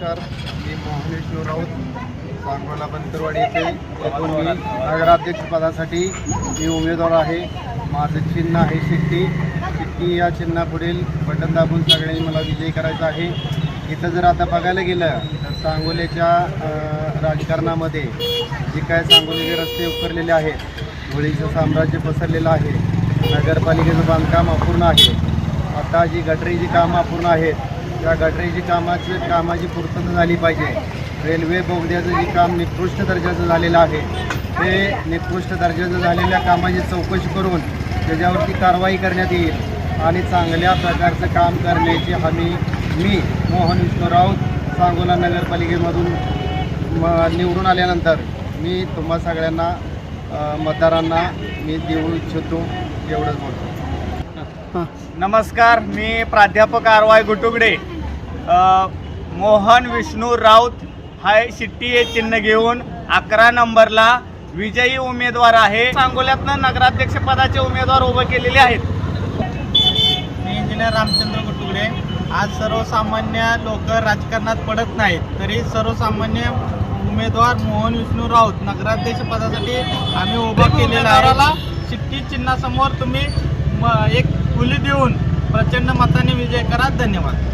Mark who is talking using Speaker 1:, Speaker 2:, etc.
Speaker 1: नमस्कार मी मोहनेश्वर राऊत सांगोला बंतरवाडी येथे येथून मी नगराध्यक्षपदासाठी मी उमेदवार आहे. माझं चिन्ह आहे शिट्टी. शिट्टी या चिन्हापुढील बटन दाबून सगळ्यांनी मला विजय करायचा आहे. इथं जर आता बघायला गेलं तर सांगोल्याच्या राजकारणामध्ये जे काय सांगोलीचे रस्ते उकरलेले आहेत धुळीचं साम्राज्य पसरलेलं आहे नगरपालिकेचं बांधकाम अपूर्ण आहे. आता जी गटरीची कामं अपूर्ण आहेत या गटरेची कामाची कामाची पूर्तता झाली पाहिजे. रेल्वे बोगद्याचं जे काम निकृष्ट दर्जाचं झालेलं आहे. ते निकृष्ट दर्जाचं झालेल्या कामाची चौकशी करून त्याच्यावरती कारवाई करण्यात येईल आणि चांगल्या प्रकारचं काम करण्याची हमी मी मोहन विष्णू राऊत सांगोला नगरपालिकेमधून म निवडून आल्यानंतर मी तुम्हा सगळ्यांना मतदारांना मी देऊ इच्छितो एवढंच बोलतो.
Speaker 2: नमस्कार मी प्राध्यापक आर वाय गुटुगडे. मोहन विष्णू राऊत हा शिट्टी हे चिन्ह घेऊन अकरा नंबरला विजयी उमेदवार आहे. सांगोल्यातनं नगराध्यक्ष पदाचे उमेदवार उभे केलेले आहेत.
Speaker 3: मी इंजिनियर रामचंद्र गुटुगडे. आज सर्वसामान्य लोक राजकारणात पडत नाहीत तरी सर्वसामान्य उमेदवार मोहन विष्णू राऊत नगराध्यक्ष पदासाठी आम्ही उभा केलेला आहे. शिट्टी चिन्हासमोर तुम्ही म- एक खुली देऊन प्रचंड मताने विजय करा. धन्यवाद.